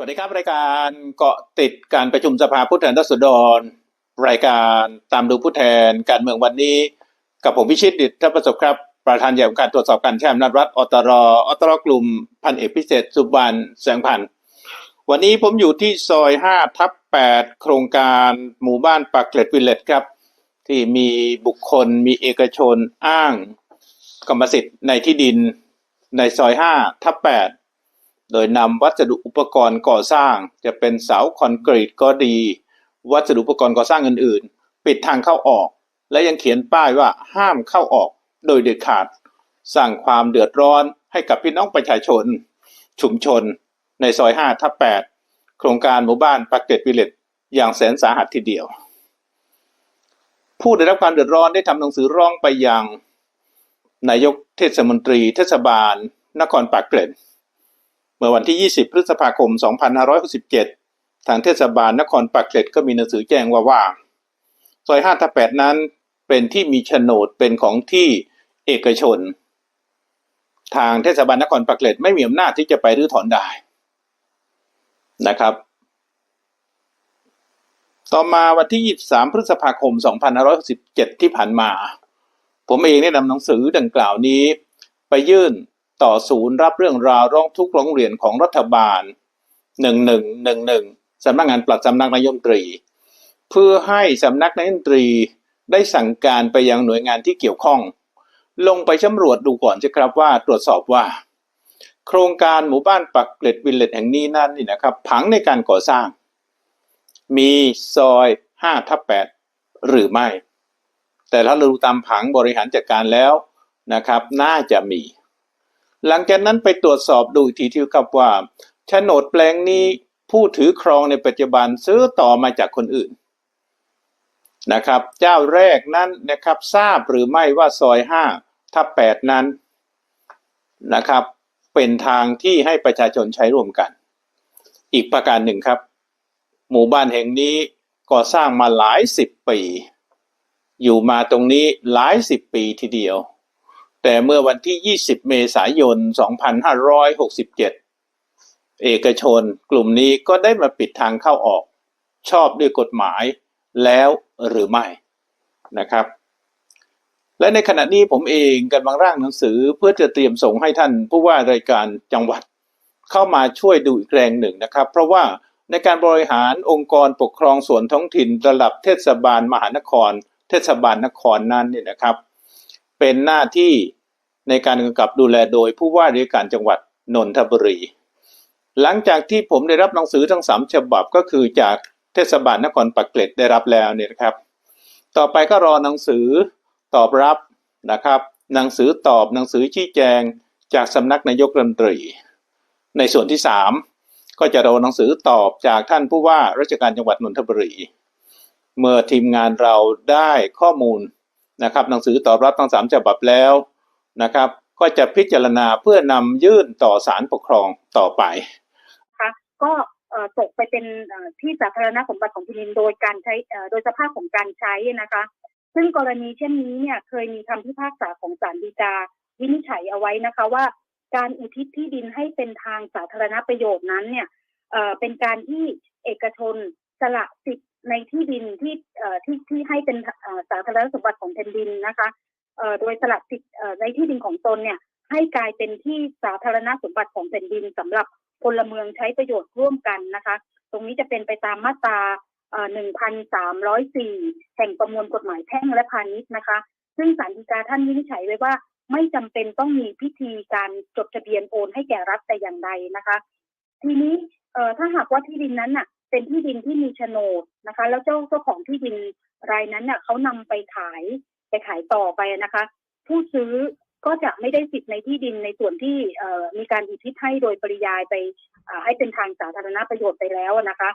สวัสดีครับรายการเกาะติดการประชุมสภาผู้แทนราษฎร รายการตามดูผู้แทนการเมืองวันนี้ กับผมพิชิตดิษฐประสบครับ ประธานใหญ่ของการตรวจสอบการใช้อำนาจรัฐอตรอตรกลุ่มพันเอกพิเศษสุบานแสงพันธ์วันนี้ผมอยู่ที่ซอย5ทับ8โครงการหมู่บ้านปากเกร็ดวิลเลจครับ ที่มีบุคคลมีเอกชนอ้าง กรรมสิทธิ์ในที่ดินในซอย5ทับ8 โดยนำวัสดุอุปกรณ์ก่อสร้าง จะเป็นเสาคอนกรีตก็ดี วัสดุอุปกรณ์ก่อสร้างอื่นๆ ปิดทางเข้าออก และยังเขียนป้ายว่าห้ามเข้าออกโดยเด็ดขาด สร้างความเดือดร้อนให้กับพี่น้องประชาชน ชุมชน ในซอย5ทับ8โครงการหมู่บ้านปากเกร็ดวิเลจอย่างแสนสาหัสทีเดียว ผู้ได้รับความเดือดร้อนได้ทำหนังสือร้องไปยังนายกเทศมนตรีเทศบาล นครปากเกร็ด เมื่อวันที่ 20 พฤษภาคม 2567 ทางเทศบาลนครปากเกร็ดก็มีหนังสือแจ้งว่าว่า ซอย5ทับ8นั้นเป็นที่มีโฉนดเป็นของที่เอกชน ทางเทศบาลนครปากเกร็ดไม่มีอำนาจที่จะไปรื้อถอนได้นะครับ ต่อมาวันที่ 23 พฤษภาคม 2567 ที่ผ่านมา ผมเองได้นำหนังสือดังกล่าวนี้ ไปยื่น ต่อศูนย์รับเรื่องราวร้องทุกข์ร้องเรียนของรัฐบาล 1111สำนักงานปลัดสำนักนายมนตรี เพื่อให้สำนักนายมนตรีได้สั่งการไปยังหน่วยงานที่เกี่ยวข้อง ลงไปสำรวจดูก่อนจะครับว่าตรวจสอบว่า โครงการหมู่บ้านปักเกร็ดวิลเลจแห่งนี้นั่นนี่นะครับผังในการก่อสร้าง มีซอย5ทับ8หรือไม่ แต่ถ้าเราดูตามผังบริหารจัดการแล้วนะครับ น่าจะมี หลังจากนั้นไปตรวจสอบดูอีกทีที่ครับว่าโฉนดแปลงนี้ผู้ถือครองในปัจจุบันซื้อต่อมาจากคนอื่นนะครับ เจ้าแรกนั้นนะครับทราบหรือไม่ว่าซอย5ทับ8นั้นนะครับ เป็นทางที่ให้ประชาชนใช้ร่วมกัน อีกประการหนึ่งครับ หมู่บ้านแห่งนี้ก่อสร้างมาหลายสิบปี อยู่มาตรงนี้หลายสิบปีทีเดียว แต่เมื่อวันที่ 20 เมษายน 2567 เอกชนกลุ่มนี้ก็ได้มาปิดทางเข้าออก ชอบด้วยกฎหมายแล้วหรือไม่นะครับ และในขณะนี้ผมเองกำลังร่างหนังสือเพื่อจะเตรียมส่งให้ท่านผู้ว่ารายการจังหวัด เข้ามาช่วยดูอีกแรงหนึ่งนะครับ เพราะว่าในการบริหารองค์กรปกครองส่วนท้องถิ่นระดับเทศบาลมหานคร เทศบาลนครนั้นเนี่ยนะครับ เป็นหน้าที่ในการกำกับดูแลโดยผู้ว่าราชการจังหวัดนนทบุรี หลังจากที่ผมได้รับหนังสือทั้งสามฉบับก็คือจากเทศบาลนครปากเกร็ดได้รับแล้วเนี่ยนะครับ ต่อไปก็รอหนังสือตอบรับนะครับหนังสือตอบหนังสือชี้แจงจากสำนักนายกรัฐมนตรี ในส่วนที่สามก็จะรอหนังสือตอบจากท่านผู้ว่าราชการจังหวัดนนทบุรี เมื่อทีมงานเราได้ข้อมูล นะครับหนังสือตอบรับทั้งสามฉบับแล้วนะครับก็จะพิจารณาเพื่อนำยื่นต่อศาลปกครองต่อไปนะคะก็ตกไปเป็นที่สาธารณสมบัติของแผ่นดินโดยการใช้โดยสภาพของการใช้นะคะ ซึ่งกรณีเช่นนี้เนี่ยเคยมีคำพิพากษาของศาลฎีกาวินิจฉัยเอาไว้นะคะว่า การอุทิศที่ดินให้เป็นทางสาธารณประโยชน์นั้นเนี่ยเป็นการที่เอกชนสละสิทธิ์ในที่ดินที่ ที่ที่ให้เป็นเสาธารณสมบัติของแผ่นดินนะคะโดยสละสิทธิ์ในที่ดินของตนเนี่ยให้กลายเป็นที่สาธารณสมบัติของแผ่นดินสำหรับพลเมืองใช้ประโยชน์ร่วมกันนะคะ ตรงนี้จะเป็นไปตามมาตราเอ่อ1,304 แห่งประมวลกฎหมายแพ่งและพาณิชย์นะคะ ซึ่งศาลฎีกาท่านวินิจฉัยไว้ว่า ไม่จำเป็นต้องมีพิธีการจดทะเบียนโอนให้แก่รัฐแต่อย่างใดนะคะ ทีนี้ถ้าหากว่าที่ดินนั้นน่ะ เป็นที่ดินที่มีโฉนดนะคะ แล้วเจ้าเจ้าของที่ดินรายนั้นเน่ะเขานำไปขายไปขายต่อไปนะคะ ผู้ซื้อก็จะไม่ได้สิทธิ์ในที่ดินในส่วนที่มีการอุทิศให้โดยปริยายไปให้เป็นทางสาธารณประโยชน์ไปแล้วนะคะ